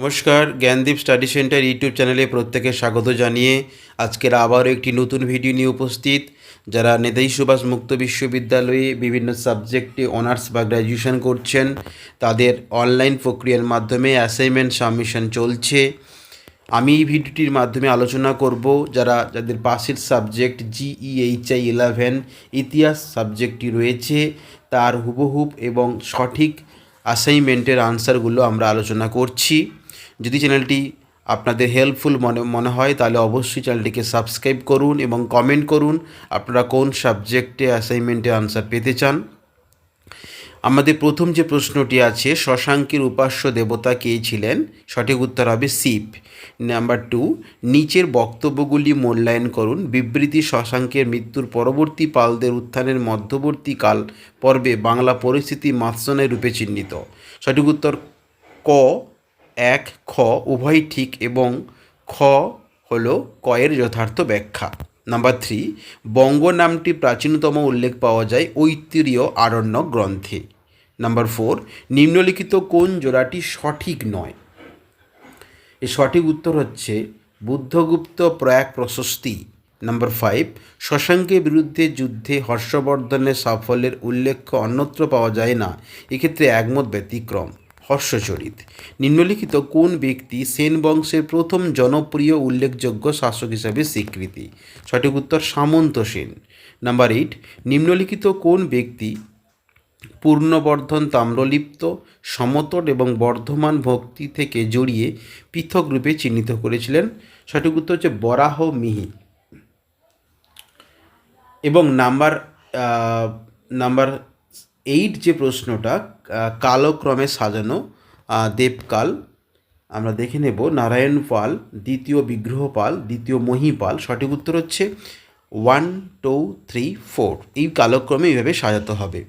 নমস্কার, Gyandeep study centre YouTube চ্যানেলে প্রত্যেকে স্বাগত জানিয়ে আজকের আবারও একটি নতুন ভিডিও নিয়ে উপস্থিত। যারা নেতাজি সুভাষ মুক্ত বিশ্ববিদ্যালয়ে বিভিন্ন সাবজেক্টে অনার্স বা গ্র্যাজুয়েশন করছেন, তাদের অনলাইন প্রক্রিয়ার মাধ্যমে অ্যাসাইনমেন্ট সাবমিশন চলছে। আমি এই ভিডিওটির মাধ্যমে আলোচনা করব যারা যাদের পাশের সাবজেক্ট জিইএইচআই ইলেভেন ইতিহাস সাবজেক্টটি রয়েছে, তার হুবহুব এবং সঠিক অ্যাসাইনমেন্টের আনসারগুলো আমরা আলোচনা করছি। যদি চ্যানেলটি আপনাদের হেল্পফুল মনে মনে হয়, তাহলে অবশ্যই চ্যানেলটিকে সাবস্ক্রাইব করুন এবং কমেন্ট করুন আপনারা কোন সাবজেক্টে অ্যাসাইনমেন্টে আনসার পেতে চান। আমাদের প্রথম যে প্রশ্নটি আছে, শশাঙ্কের উপাস্য দেবতা কে ছিলেন? সঠিক উত্তর হবে শিব। নাম্বার টু নিচের বক্তব্যগুলি মূল্যায়ন করুন। বিবৃতি শশাঙ্কের মৃত্যুর পরবর্তী পালদের উত্থানের মধ্যবর্তী কাল পর্বে বাংলা পরিস্থিতি মাৎসনের রূপে চিহ্নিত। সঠিক উত্তর ক এক, খ, উভয় ঠিক এবং খ হল কয়ের যথার্থ ব্যাখ্যা। নাম্বার থ্রি বঙ্গ নামটি প্রাচীনতম উল্লেখ পাওয়া যায় ঐতিহ্য আরণ্য গ্রন্থে। নাম্বার ফোর নিম্নলিখিত কোন জোড়াটি সঠিক নয়? এর সঠিক উত্তর হচ্ছে বুদ্ধগুপ্ত প্রয়াগ প্রশস্তি। নাম্বার ফাইভ শশাঙ্কের বিরুদ্ধে যুদ্ধে হর্ষবর্ধনের সাফল্যের উল্লেখ অন্যত্র পাওয়া যায় না। এক্ষেত্রে একমত ব্যতিক্রম। হর্ষচরিত। নিম্নলিখিত কোন ব্যক্তি সেন বংশের প্রথম জনপ্রিয় উল্লেখযোগ্য শাসক হিসাবে স্বীকৃতি? সঠিক উত্তর, সামন্ত সেন। নাম্বার এইট, নিম্নলিখিত কোন ব্যক্তি পূর্ণবর্ধন, তাম্রলিপ্ত, সমতট এবং বর্ধমান ভক্তি থেকে জড়িয়ে পৃথক রূপে চিহ্নিত করেছিলেন? সঠিক উত্তর হচ্ছে বরাহ মিহি। এবং নাম্বার নাম্বার এইট যে প্রশ্নটা কালক্রমে সাজানো দেবকাল। আমরা দেখে নেব নারায়ণ পাল দ্বিতীয় বিগ্রহ পাল দ্বিতীয় মহিপাল। সঠিক উত্তর হচ্ছে ওয়ান টু থ্রি ফোর এই কালক্রমে এইভাবে সাজাতে হবে।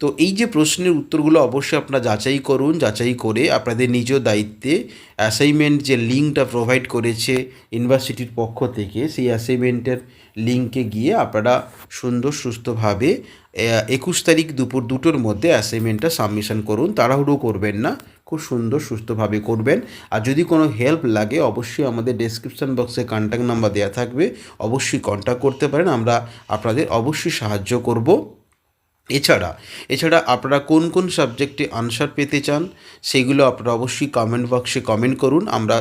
তো এই যে প্রশ্নের উত্তরগুলো অবশ্যই আপনারা যাচাই করুন, যাচাই করে আপনাদের নিজ দায়িত্বে অ্যাসাইনমেন্ট যে লিঙ্কটা প্রোভাইড করেছে ইউনিভার্সিটির পক্ষ থেকে, সেই অ্যাসাইনমেন্টের লিঙ্কে গিয়ে আপনারা সুন্দর সুস্থভাবে একুশ তারিখ দুপুর দুটোর মধ্যে অ্যাসাইনমেন্টটা সাবমিশন করুন। তাড়াহুড়ো করবেন না, খুব সুন্দর সুস্থভাবে করবেন। আর যদি কোনো হেল্প লাগে, অবশ্যই আমাদের ডেসক্রিপশন বক্সে কন্ট্যাক্ট নাম্বার দেওয়া থাকবে। অবশ্যই কন্ট্যাক্ট করতে পারেন, আমরা আপনাদের অবশ্যই সাহায্য করব। এছাড়া এছাড়া আপনারা কোন কোন সাবজেক্টে আনসার পেতে চান, সেগুলো আপনারা অবশ্যই কমেন্ট বক্সে কমেন্ট করুন। আমরা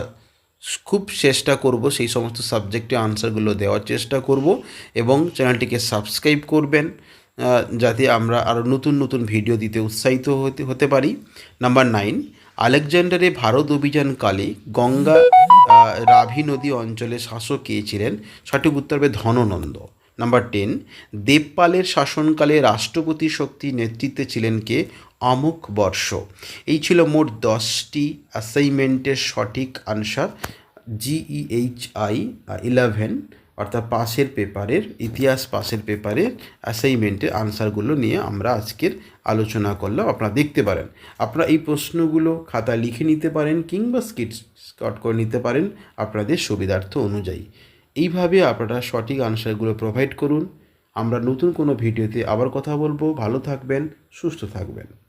খুব চেষ্টা করব সেই সমস্ত সাবজেক্টে আনসারগুলো দেওয়ার চেষ্টা করব এবং চ্যানেলটিকে সাবস্ক্রাইব করবেন যাতে আমরা আরও নতুন নতুন ভিডিও দিতে উৎসাহিত হতে হতে পারি। নাম্বার নাইন আলেকজান্ডারে ভারত অভিযানকালে গঙ্গা রাভি নদী অঞ্চলে শাসক কে ছিলেন? সঠিক উত্তর হবে ধননন্দ। নাম্বার টেন দেবপালের শাসনকালে রাষ্ট্রপতি শক্তি নেতৃত্বে ছিলেন কে? অমুক বর্ষ। এই ছিল মোট দশটি অ্যাসাইনমেন্টের সঠিক আনসার জিইএইচআই ইলেভেন অর্থাৎ পাশের পেপারের, ইতিহাস পাশের পেপারের অ্যাসাইনমেন্টের আনসারগুলো নিয়ে আমরা আজকের আলোচনা করলাম। আপনারা দেখতে পারেন। আপনারা এই প্রশ্নগুলো খাতা লিখে নিতে পারেন কিংবা স্কিট স্কট করে নিতে পারেন। আপনাদের সুবিধার্থ অনুযায়ী। এইভাবে আপনারা সঠিক আনসারগুলো প্রোভাইড করুন। আমরা নতুন কোনো ভিডিওতে আবার কথা বলব। ভালো থাকবেন, সুস্থ থাকবেন।